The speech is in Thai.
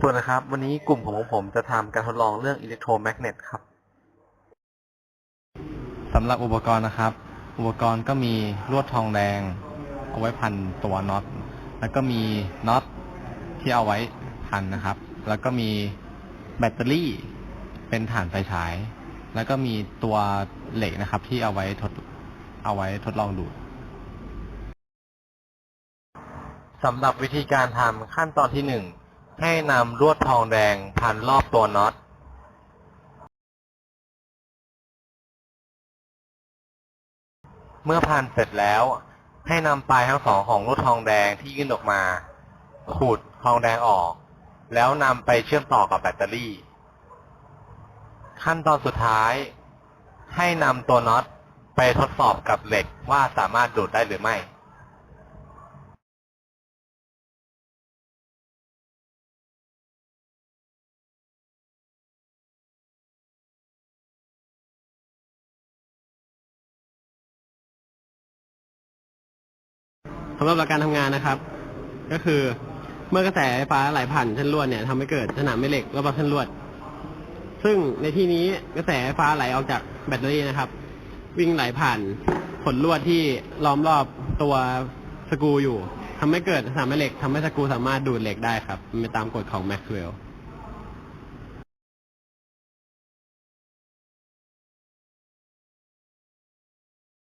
สวัสดีครับ วันนี้กลุ่มของผมจะทำการทดลองเรื่องอิเล็กโทรแมกเนตครับสำหรับอุปกรณ์นะครับ อุปกรณ์ก็มีลวดทองแดง เอาไว้พันตัวน็อต แล้วก็มีน็อตที่เอาไว้พันนะครับ แล้วก็มีแบตเตอรี่เป็นฐานไฟฉาย แล้วก็มีตัวเหล็กนะครับ ที่เอาไว้ทดเอาไว้ทดลองดูดสำหรับวิธีการทำขั้นตอนที่หนึ่ง ให้นำลวดทองแดงพันรอบตัวน็อตเมื่อพันเสร็จแล้ว ให้นำปลายทั้งสองของลวดทองแดงที่ยื่นออกมา ขูดทองแดงออก แล้วนำไปเชื่อมต่อกับแบตเตอรี่ ขั้นตอนสุดท้าย ให้นำตัวน็อตไปทดสอบกับเหล็กว่าสามารถดูดได้หรือไม่ สำหรับหลักการทำงานนะครับ ก็คือเมื่อกระแสไฟฟ้าไหลผ่านเส้นลวดเนี่ยทำให้เกิดสนามแม่เหล็กรอบเส้นลวด ซึ่งในที่นี้กระแสไฟฟ้าไหลออกจากแบตเตอรี่นะครับ วิ่งไหลผ่านขนลวดที่ล้อมรอบตัวสกรูอยู่ทำให้เกิดสนามแม่เหล็กทำให้สกรูสามารถดูดเหล็กได้ครับไปตามกฎของแม็กซ์เวลล์